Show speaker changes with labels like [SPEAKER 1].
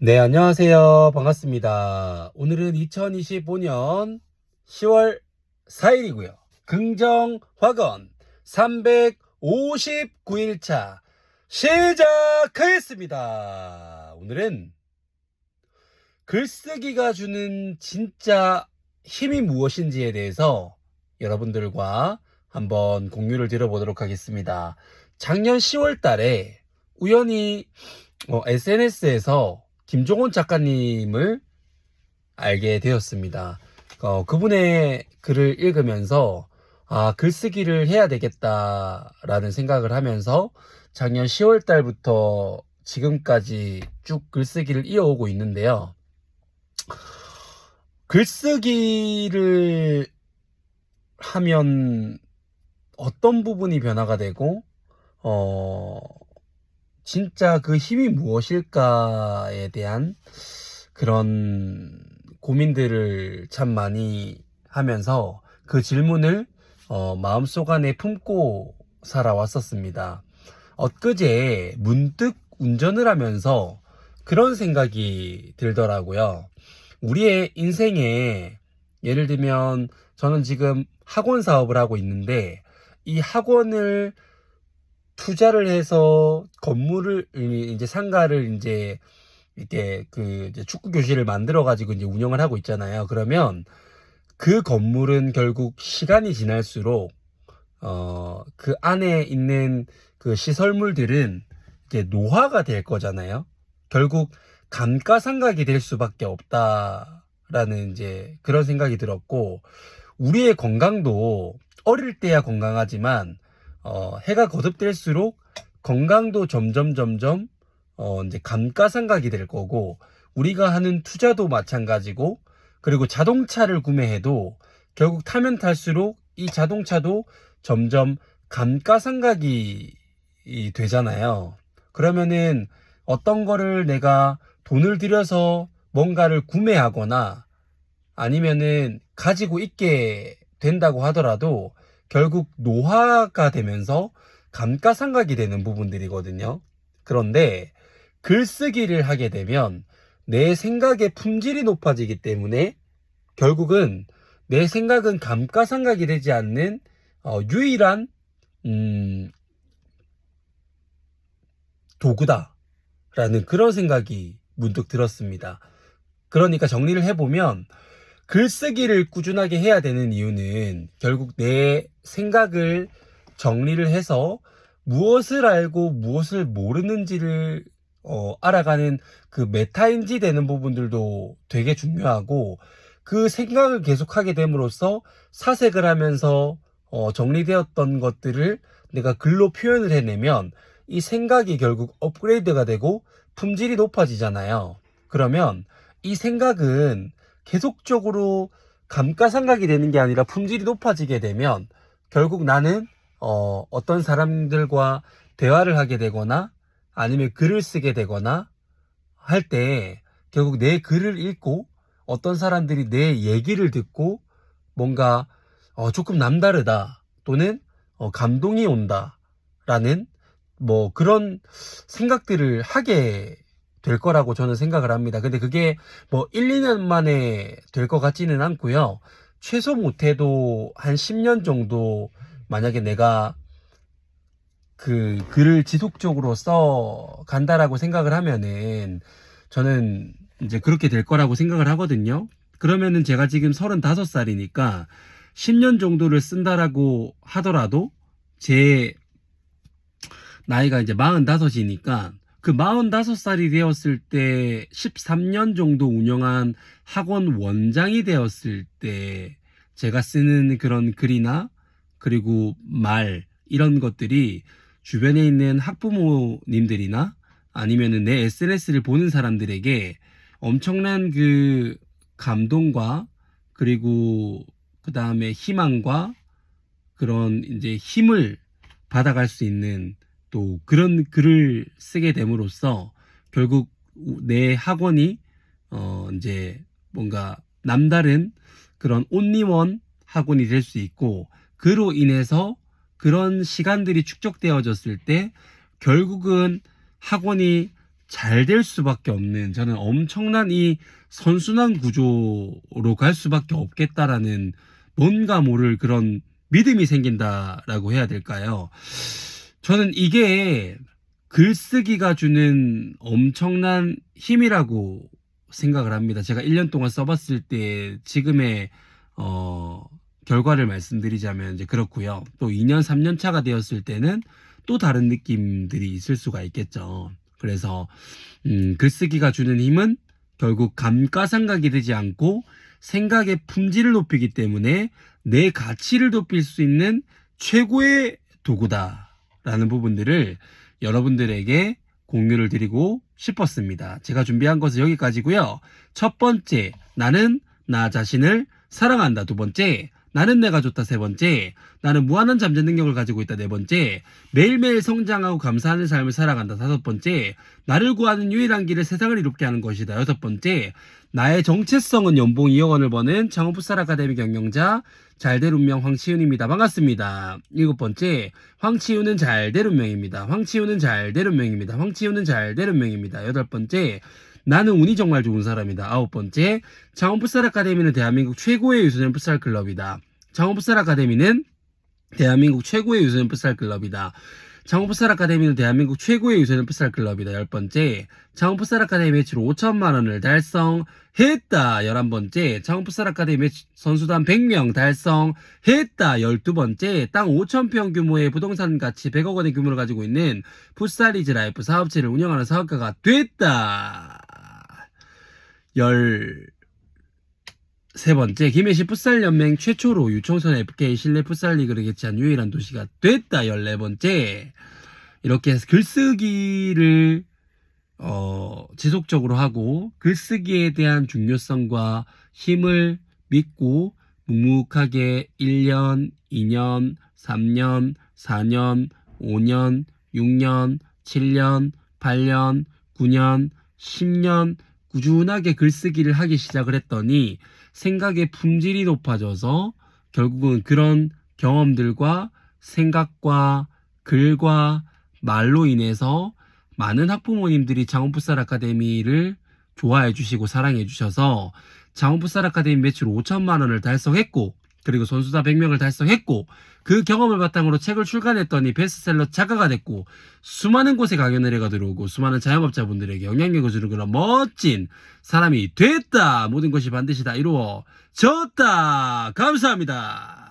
[SPEAKER 1] 네, 안녕하세요. 반갑습니다. 오늘은 2025년 10월 4일이고요. 긍정 화건 359일차 시작하겠습니다. 오늘은 글쓰기가 주는 진짜 힘이 무엇인지에 대해서 여러분들과 한번 공유를 드려보도록 하겠습니다. 작년 10월 달에 우연히 SNS에서 김종원 작가님을 알게 되었습니다. 어, 그분의 글을 읽으면서 아, 글쓰기를 해야 되겠다라는 생각을 하면서 작년 10월 달부터 지금까지 쭉 글쓰기를 이어오고 있는데요. 글쓰기를 하면 어떤 부분이 변화가 되고, 어, 진짜 그 힘이 무엇일까에 대한 그런 고민들을 참 많이 하면서 그 질문을 어, 마음속 안에 품고 살아왔었습니다. 엊그제 문득 운전을 하면서 그런 생각이 들더라고요. 우리의 인생에 예를 들면 저는 지금 학원 사업을 하고 있는데 이 학원을 투자를 해서 건물을 이제 상가를 이제 이렇게 그 축구 교실을 만들어 가지고 이제 운영을 하고 있잖아요. 그러면 그 건물은 결국 시간이 지날수록 어 그 안에 있는 그 시설물들은 이제 노화가 될 거잖아요. 결국 감가상각이 될 수밖에 없다라는 이제 그런 생각이 들었고 우리의 건강도 어릴 때야 건강하지만 어, 해가 거듭될수록 건강도 점점 점점 어, 이제 감가상각이 될 거고 우리가 하는 투자도 마찬가지고 그리고 자동차를 구매해도 결국 타면 탈수록 이 자동차도 점점 감가상각이 이 되잖아요. 그러면은 어떤 거를 내가 돈을 들여서 뭔가를 구매하거나 아니면은 가지고 있게 된다고 하더라도 결국 노화가 되면서 감가상각이 되는 부분들이거든요. 그런데 글쓰기를 하게 되면 내 생각의 품질이 높아지기 때문에 결국은 내 생각은 감가상각이 되지 않는 어, 유일한 음, 도구다라는 그런 생각이 문득 들었습니다. 그러니까 정리를 해보면 글쓰기를 꾸준하게 해야 되는 이유는 결국 내 생각을 정리를 해서 무엇을 알고 무엇을 모르는지를 어, 알아가는 그 메타인지 되는 부분들도 되게 중요하고 그 생각을 계속하게 됨으로써 사색을 하면서 어, 정리되었던 것들을 내가 글로 표현을 해내면 이 생각이 결국 업그레이드가 되고 품질이 높아지잖아요. 그러면 이 생각은 계속적으로 감가상각이 되는 게 아니라 품질이 높아지게 되면 결국 나는 어, 어떤 사람들과 대화를 하게 되거나 아니면 글을 쓰게 되거나 할 때 결국 내 글을 읽고 어떤 사람들이 내 얘기를 듣고 뭔가 어, 조금 남다르다 또는 어, 감동이 온다라는 뭐 그런 생각들을 하게 될 거라고 저는 생각을 합니다. 근데 그게 뭐 1, 2년 만에 될 것 같지는 않고요. 최소 못해도 한 10년 정도 만약에 내가 그 글을 지속적으로 써 간다라고 생각을 하면은 저는 이제 그렇게 될 거라고 생각을 하거든요. 그러면은 제가 지금 35살이니까 10년 정도를 쓴다라고 하더라도 제 나이가 이제 45이니까 그 45살이 되었을 때 13년 정도 운영한 학원 원장이 되었을 때 제가 쓰는 그런 글이나 그리고 말 이런 것들이 주변에 있는 학부모님들이나 아니면은 내 SNS를 보는 사람들에게 엄청난 그 감동과 그리고 그 다음에 희망과 그런 이제 힘을 받아갈 수 있는 또 그런 글을 쓰게 됨으로써 결국 내 학원이 어 이제 뭔가 남다른 그런 온리원 학원이 될 수 있고 그로 인해서 그런 시간들이 축적되어졌을 때 결국은 학원이 잘 될 수밖에 없는 저는 엄청난 이 선순환 구조로 갈 수밖에 없겠다라는 뭔가 모를 그런 믿음이 생긴다라고 해야 될까요? 저는 이게 글쓰기가 주는 엄청난 힘이라고 생각을 합니다. 제가 1년 동안 써봤을 때 지금의 어, 결과를 말씀드리자면 이제 그렇고요. 또 2년, 3년 차가 되었을 때는 또 다른 느낌들이 있을 수가 있겠죠. 그래서 음, 글쓰기가 주는 힘은 결국 감가상각이 되지 않고 생각의 품질을 높이기 때문에 내 가치를 높일 수 있는 최고의 도구다 라는 부분들을 여러분들에게 공유를 드리고 싶었습니다. 제가 준비한 것은 여기까지고요. 첫 번째, 나는 나 자신을 사랑한다. 두 번째, 나는 내가 좋다. 세 번째, 나는 무한한 잠재 능력을 가지고 있다. 네 번째, 매일매일 성장하고 감사하는 삶을 살아간다. 다섯 번째, 나를 구하는 유일한 길을 세상을 이롭게 하는 것이다. 여섯 번째, 나의 정체성은 연봉 2억 원을 버는 창업 풋살 아카데미 경영자 잘될 운명 황치윤입니다. 반갑습니다. 일곱 번째, 황치윤은 잘될 운명입니다. 황치윤은 잘될 운명입니다. 황치윤은 잘될 운명입니다. 여덟 번째, 나는 운이 정말 좋은 사람이다. 아홉 번째, 창원풋살 아카데미는 대한민국 최고의 유소년 풋살 클럽이다. 창원풋살 아카데미는 대한민국 최고의 유소년 풋살 클럽이다. 창원풋살 아카데미는 대한민국 최고의 유소년 풋살 클럽이다. 열 번째, 창원풋살 아카데미 매출 5천만 원을 달성했다. 열한 번째, 창원풋살 아카데미 선수단 100명 달성했다. 열두 번째, 땅 5천 평 규모의 부동산 가치 100억 원의 규모를 가지고 있는 풋살리즈 라이프 사업체를 운영하는 사업가가 됐다. 열 세 번째, 김해시 풋살연맹 최초로 유청선 FK 실내 풋살 리그를 개최한 유일한 도시가 됐다. 열네 번째, 이렇게 해서 글쓰기를 어, 지속적으로 하고 글쓰기에 대한 중요성과 힘을 믿고 묵묵하게 1년, 2년, 3년, 4년, 5년, 6년, 7년, 8년, 9년, 10년 꾸준하게 글쓰기를 하기 시작을 했더니 생각의 품질이 높아져서 결국은 그런 경험들과 생각과 글과 말로 인해서 많은 학부모님들이 장원풋살 아카데미를 좋아해 주시고 사랑해 주셔서 장원풋살 아카데미 매출 5천만 원을 달성했고 그리고 선수단 100명을 달성했고 그 경험을 바탕으로 책을 출간했더니 베스트셀러 작가가 됐고 수많은 곳에 강연을 해가 들어오고 수많은 자영업자분들에게 영향력을 주는 그런 멋진 사람이 됐다. 모든 것이 반드시 다 이루어졌다. 감사합니다